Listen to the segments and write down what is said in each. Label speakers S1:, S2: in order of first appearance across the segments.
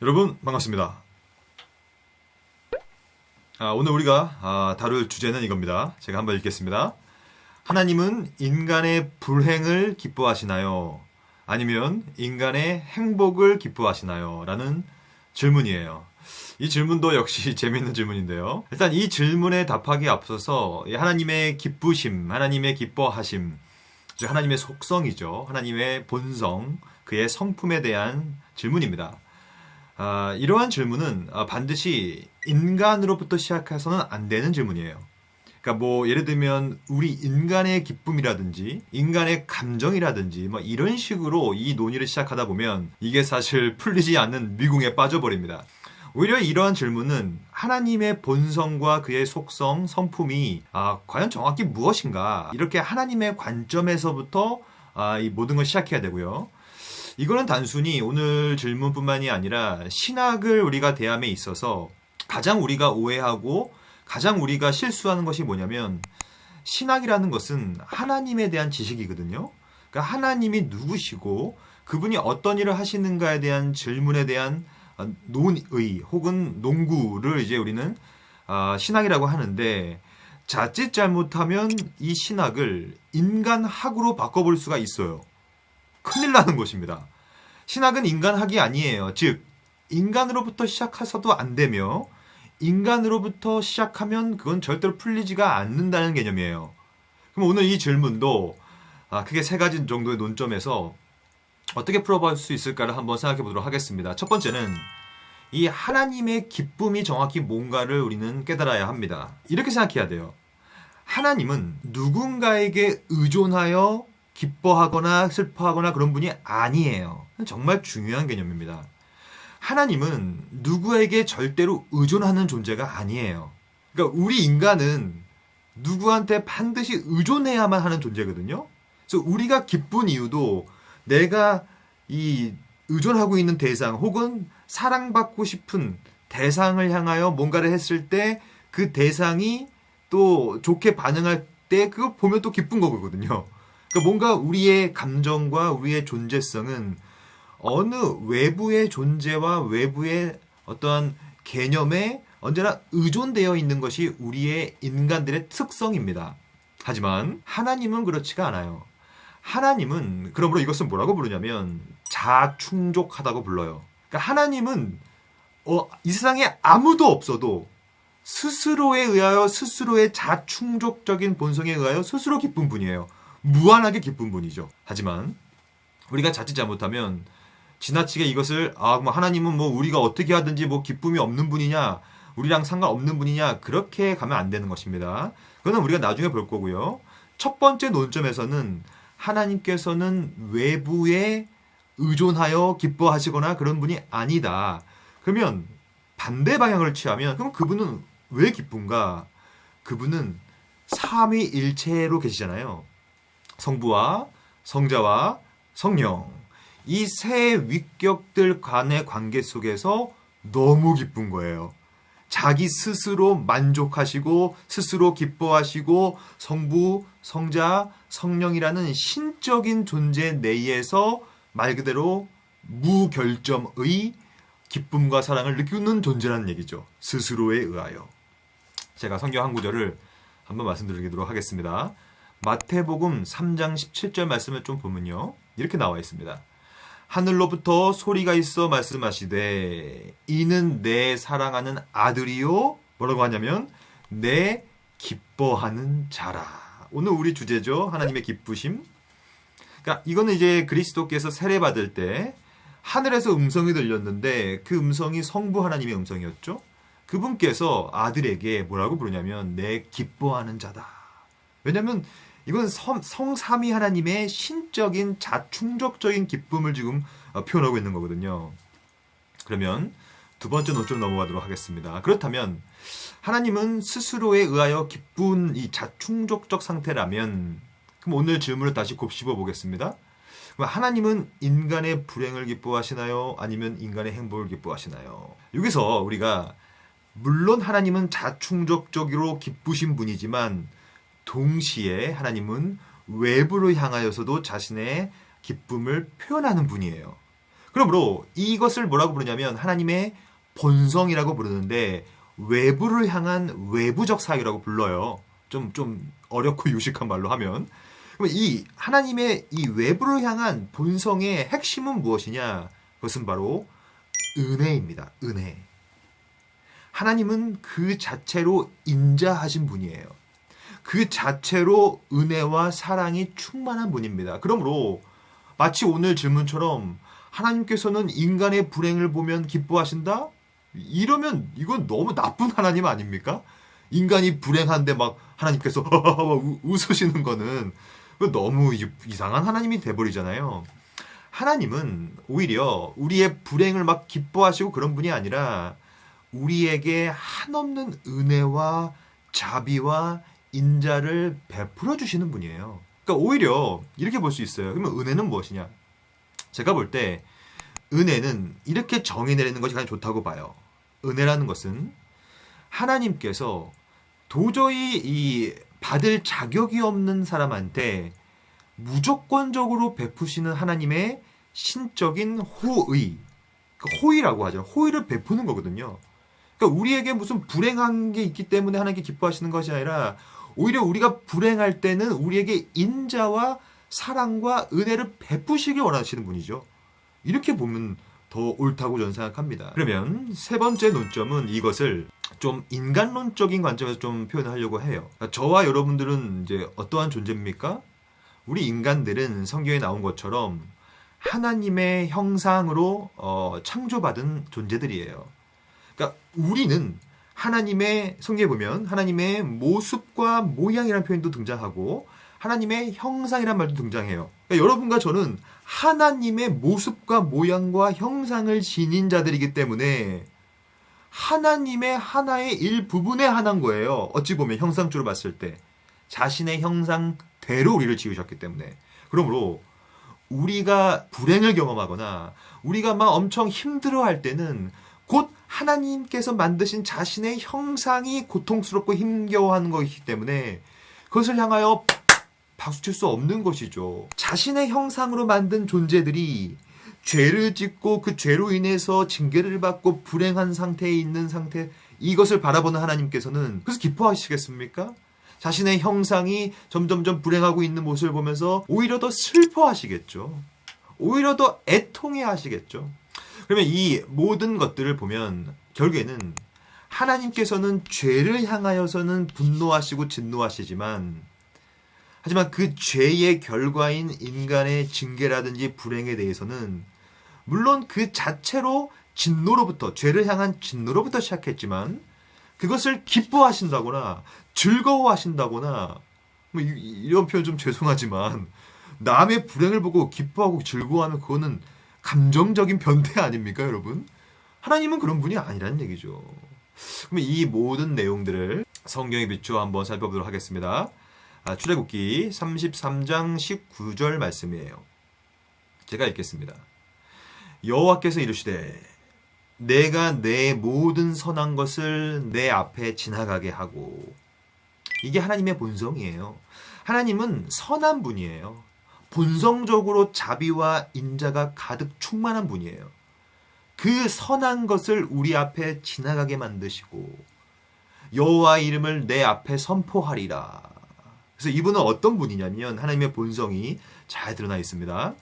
S1: 여러분 반갑습니다. 아, 오늘 우리가 아, 다룰 주제는 이겁니다. 제가 한번 읽겠습니다. 하나님은 인간의 불행을 기뻐하시나요? 아니면 인간의 행복을 기뻐하시나요? 라는 질문이에요. 이 질문도 역시 재밌는 질문인데요. 일단 이 질문에 답하기 앞서서 이 하나님의 기쁘심, 하나님의 기뻐하심, 즉 하나님의 속성이죠. 하나님의 본성, 그의 성품에 대한 질문입니다. 아, 이러한 질문은 아, 반드시 인간으로부터 시작해서는 안 되는 질문이에요. 그러니까 뭐 예를 들면 우리 인간의 기쁨이라든지 인간의 감정이라든지 뭐 이런 식으로 이 논의를 시작하다 보면 이게 사실 풀리지 않는 미궁에 빠져버립니다. 오히려 이러한 질문은 하나님의 본성과 그의 속성, 성품이 아, 과연 정확히 무엇인가 이렇게 하나님의 관점에서부터 아, 이 모든 걸 시작해야 되고요. 이거는 단순히 오늘 질문뿐만이 아니라 신학을 우리가 대함에 있어서 가장 우리가 오해하고 가장 우리가 실수하는 것이 뭐냐면 신학이라는 것은 하나님에 대한 지식이거든요. 그러니까 하나님이 누구시고 그분이 어떤 일을 하시는가에 대한 질문에 대한 논의 혹은 농구를 이제 우리는 아, 신학이라고 하는데 자칫 잘못하면 이 신학을 인간학으로 바꿔볼 수가 있어요. 큰일 나는 것입니다. 신학은 인간학이 아니에요. 즉, 인간으로부터 시작해서도 안 되며, 인간으로부터 시작하면 그건 절대로 풀리지가 않는다는 개념이에요. 그럼 오늘 이 질문도 아, 크게 세 가지 정도의 논점에서 어떻게 풀어볼 수 있을까를 한번 생각해 보도록 하겠습니다. 첫 번째는 이 하나님의 기쁨이 정확히 뭔가를 우리는 깨달아야 합니다. 이렇게 생각해야 돼요. 하나님은 누군가에게 의존하여 기뻐하거나 슬퍼하거나 그런 분이 아니에요. 정말 중요한 개념입니다. 하나님은 누구에게 절대로 의존하는 존재가 아니에요. 그러니까 우리 인간은 누구한테 반드시 의존해야만 하는 존재거든요. 그래서 우리가 기쁜 이유도 내가 이 의존하고 있는 대상 혹은 사랑받고 싶은 대상을 향하여 뭔가를 했을 때 그 대상이 또 좋게 반응할 때 그거 보면 또 기쁜 거거든요. 그러니까 뭔가 우리의 감정과 우리의 존재성은 어느 외부의 존재와 외부의 어떠한 개념에 언제나 의존되어 있는 것이 우리의 인간들의 특성입니다. 하지만 하나님은 그렇지가 않아요. 하나님은 그러므로 이것은 뭐라고 부르냐면 자충족하다고 불러요. 그러니까 하나님은 어, 이 세상에 아무도 없어도 스스로에 의하여 스스로의 자충족적인 본성에 의하여 스스로 기쁜 분이에요. 무한하게 기쁜 분이죠. 하지만 우리가 자칫 잘못하면 지나치게 이것을 아 뭐 하나님은 뭐 우리가 어떻게 하든지 뭐 기쁨이 없는 분이냐 우리랑 상관없는 분이냐 그렇게 가면 안 되는 것입니다. 그거는 우리가 나중에 볼 거고요. 첫 번째 논점에서는 하나님께서는 외부에 의존하여 기뻐하시거나 그런 분이 아니다. 그러면 반대 방향을 취하면 그럼 그분은 왜 기쁜가? 그분은 삼위일체로 계시잖아요. 성부와 성자와 성령 이 세 위격들 간의 관계 속에서 너무 기쁜 거예요. 자기 스스로 만족하시고 스스로 기뻐하시고 성부, 성자, 성령이라는 신적인 존재 내에서 말 그대로 무결점의 기쁨과 사랑을 느끼는 존재라는 얘기죠. 스스로에 의하여. 제가 성경 한 구절을 한번 말씀드리도록 하겠습니다. 마태복음 3장 17절 말씀을 좀 보면요. 이렇게 나와 있습니다. 하늘로부터 소리가 있어 말씀하시되 이는 내 사랑하는 아들이요 뭐라고 하냐면 내 기뻐하는 자라. 오늘 우리 주제죠. 하나님의 기쁘심. 그러니까 이거는 이제 그리스도께서 세례 받을 때 하늘에서 음성이 들렸는데 그 음성이 성부 하나님의 음성이었죠. 그분께서 아들에게 뭐라고 부르냐면 내 기뻐하는 자다. 왜냐하면 이건 성, 성삼위 하나님의 신적인 자충적적인 기쁨을 지금 어, 표현하고 있는 거거든요. 그러면 두 번째 논점 넘어가도록 하겠습니다. 그렇다면 하나님은 스스로에 의하여 기쁜 이 자충족적 상태라면 그럼 오늘 질문을 다시 곱씹어 보겠습니다. 하나님은 인간의 불행을 기뻐하시나요? 아니면 인간의 행복을 기뻐하시나요? 여기서 우리가 물론 하나님은 자충적적으로 기쁘신 분이지만 동시에 하나님은 외부를 향하여서도 자신의 기쁨을 표현하는 분이에요. 그러므로 이것을 뭐라고 부르냐면 하나님의 본성이라고 부르는데 외부를 향한 외부적 사유라고 불러요. 좀, 좀 어렵고 유식한 말로 하면. 그럼 이 하나님의 이 외부를 향한 본성의 핵심은 무엇이냐? 그것은 바로 은혜입니다. 은혜. 하나님은 그 자체로 인자하신 분이에요. 그 자체로 은혜와 사랑이 충만한 분입니다. 그러므로 마치 오늘 질문처럼 하나님께서는 인간의 불행을 보면 기뻐하신다? 이러면 이건 너무 나쁜 하나님 아닙니까? 인간이 불행한데 막 하나님께서 웃으시는 거는 너무 이상한 하나님이 돼버리잖아요. 하나님은 오히려 우리의 불행을 막 기뻐하시고 그런 분이 아니라 우리에게 한없는 은혜와 자비와 인자를 베풀어 주시는 분이에요. 그러니까 오히려 이렇게 볼 수 있어요. 그러면 은혜는 무엇이냐? 제가 볼 때 은혜는 이렇게 정의 내리는 것이 가장 좋다고 봐요. 은혜라는 것은 하나님께서 도저히 이 받을 자격이 없는 사람한테 무조건적으로 베푸시는 하나님의 신적인 호의, 그 호의라고 하죠. 호의를 베푸는 거거든요. 그러니까 우리에게 무슨 불행한 게 있기 때문에 하나님께 기뻐하시는 것이 아니라 오히려 우리가 불행할 때는 우리에게 인자와 사랑과 은혜를 베푸시길 원하시는 분이죠. 이렇게 보면 더 옳다고 저는 생각합니다. 그러면 세 번째 논점은 이것을 좀 인간론적인 관점에서 좀 표현을 하려고 해요. 저와 여러분들은 이제 어떠한 존재입니까? 우리 인간들은 성경에 나온 것처럼 하나님의 형상으로 어, 창조받은 존재들이에요. 그러니까 우리는 하나님의 성경에 보면 하나님의 모습과 모양이라는 표현도 등장하고 하나님의 형상이란 말도 등장해요. 그러니까 여러분과 저는 하나님의 모습과 모양과 형상을 지닌 자들이기 때문에 하나님의 하나의 일부분에 하나인 거예요. 어찌 보면 형상적으로 봤을 때 자신의 형상대로 우리를 지으셨기 때문에 그러므로 우리가 불행을 경험하거나 우리가 막 엄청 힘들어할 때는 곧 하나님께서 만드신 자신의 형상이 고통스럽고 힘겨워하는 것이기 때문에 그것을 향하여 박수칠 수 없는 것이죠. 자신의 형상으로 만든 존재들이 죄를 짓고 그 죄로 인해서 징계를 받고 불행한 상태에 있는 상태 이것을 바라보는 하나님께서는 그래서 기뻐하시겠습니까? 자신의 형상이 점점점 불행하고 있는 모습을 보면서 오히려 더 슬퍼하시겠죠. 오히려 더 애통해 하시겠죠. 그러면 이 모든 것들을 보면 결국에는 하나님께서는 죄를 향하여서는 분노하시고 진노하시지만 하지만 그 죄의 결과인 인간의 징계라든지 불행에 대해서는 물론 그 자체로 진노로부터 죄를 향한 진노로부터 시작했지만 그것을 기뻐하신다거나 즐거워하신다거나 뭐 이런 표현 좀 죄송하지만 남의 불행을 보고 기뻐하고 즐거워하면 그거는 감정적인 변태 아닙니까, 여러분? 하나님은 그런 분이 아니라는 얘기죠. 그럼 이 모든 내용들을 성경에 비추어 한번 살펴보도록 하겠습니다. 아, 출애굽기 33장 19절 말씀이에요. 제가 읽겠습니다. 여호와께서 이르시되 내가 내 모든 선한 것을 내 앞에 지나가게 하고 이게 하나님의 본성이에요. 하나님은 선한 분이에요. 본성적으로 자비와 인자가 가득 충만한 분이에요. 그 선한 것을 우리 앞에 지나가게 만드시고 여호와 이름을 내 앞에 선포하리라. 그래서 이분은 어떤 분이냐면 하나님의 본성이 잘 드러나 있습니다.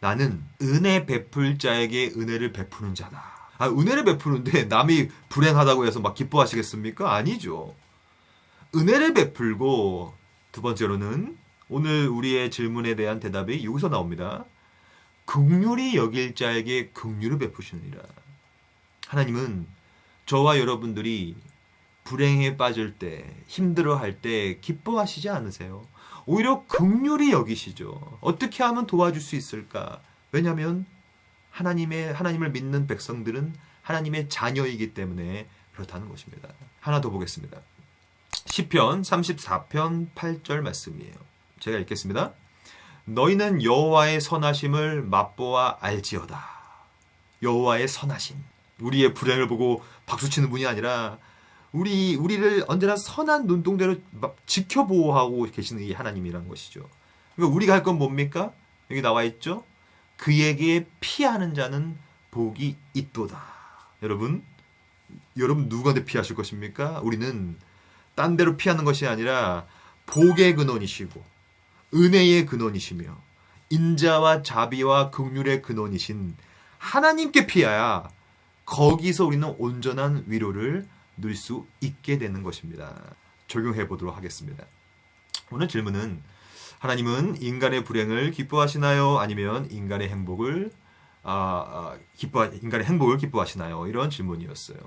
S1: 나는 은혜 베풀 자에게 은혜를 베푸는 자다. 아, 은혜를 베푸는데 남이 불행하다고 해서 막 기뻐하시겠습니까? 아니죠. 은혜를 베풀고 두 번째로는 오늘 우리의 질문에 대한 대답이 여기서 나옵니다. 극률이 여길 자에게 극률을 베푸시느니라. 하나님은 저와 여러분들이 불행에 빠질 때, 힘들어할 때 기뻐하시지 않으세요. 오히려 극률이 여기시죠. 어떻게 하면 도와줄 수 있을까? 왜냐하면 하나님의 하나님을 믿는 백성들은 하나님의 자녀이기 때문에 그렇다는 것입니다. 하나 더 보겠습니다. 시편 34편 8절 말씀이에요. 제가 읽겠습니다. 너희는 여호와의 선하심을 맛보아 알지어다. 여호와의 선하심. 우리의 불행을 보고 박수치는 분이 아니라 우리 우리를 언제나 선한 눈동대로 지켜보호하고 계시는 이 하나님이란 것이죠. 그러니까 우리가 할 건 뭡니까? 여기 나와 있죠. 그에게 피하는 자는 복이 있도다. 여러분, 여러분 누구한테 피하실 것입니까? 우리는 딴 데로 피하는 것이 아니라 복의 근원이시고 은혜의 근원이시며 인자와 자비와 긍휼의 근원이신 하나님께 피하야 거기서 우리는 온전한 위로를 누릴 수 있게 되는 것입니다. 적용해 보도록 하겠습니다. 오늘 질문은 하나님은 인간의 불행을 기뻐하시나요? 아니면 인간의 행복을 아, 아, 기뻐 인간의 행복을 기뻐하시나요? 이런 질문이었어요.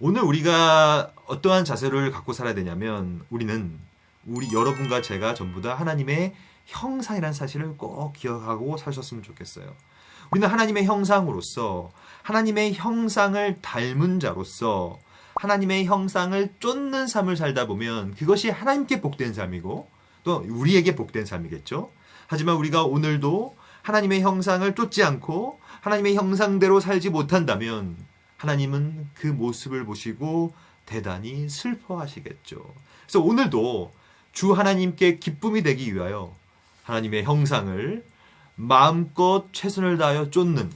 S1: 오늘 우리가 어떠한 자세를 갖고 살아야 되냐면 우리는 우리 여러분과 제가 전부 다 하나님의 형상이라는 사실을 꼭 기억하고 사셨으면 좋겠어요. 우리는 하나님의 형상으로서 하나님의 형상을 닮은 자로서 하나님의 형상을 쫓는 삶을 살다 보면 그것이 하나님께 복된 삶이고 또 우리에게 복된 삶이겠죠. 하지만 우리가 오늘도 하나님의 형상을 쫓지 않고 하나님의 형상대로 살지 못한다면 하나님은 그 모습을 보시고 대단히 슬퍼하시겠죠. 그래서 오늘도 주 하나님께 기쁨이 되기 위하여 하나님의 형상을 마음껏 최선을 다하여 쫓는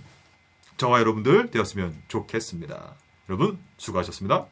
S1: 저와 여러분들 되었으면 좋겠습니다. 여러분 수고하셨습니다.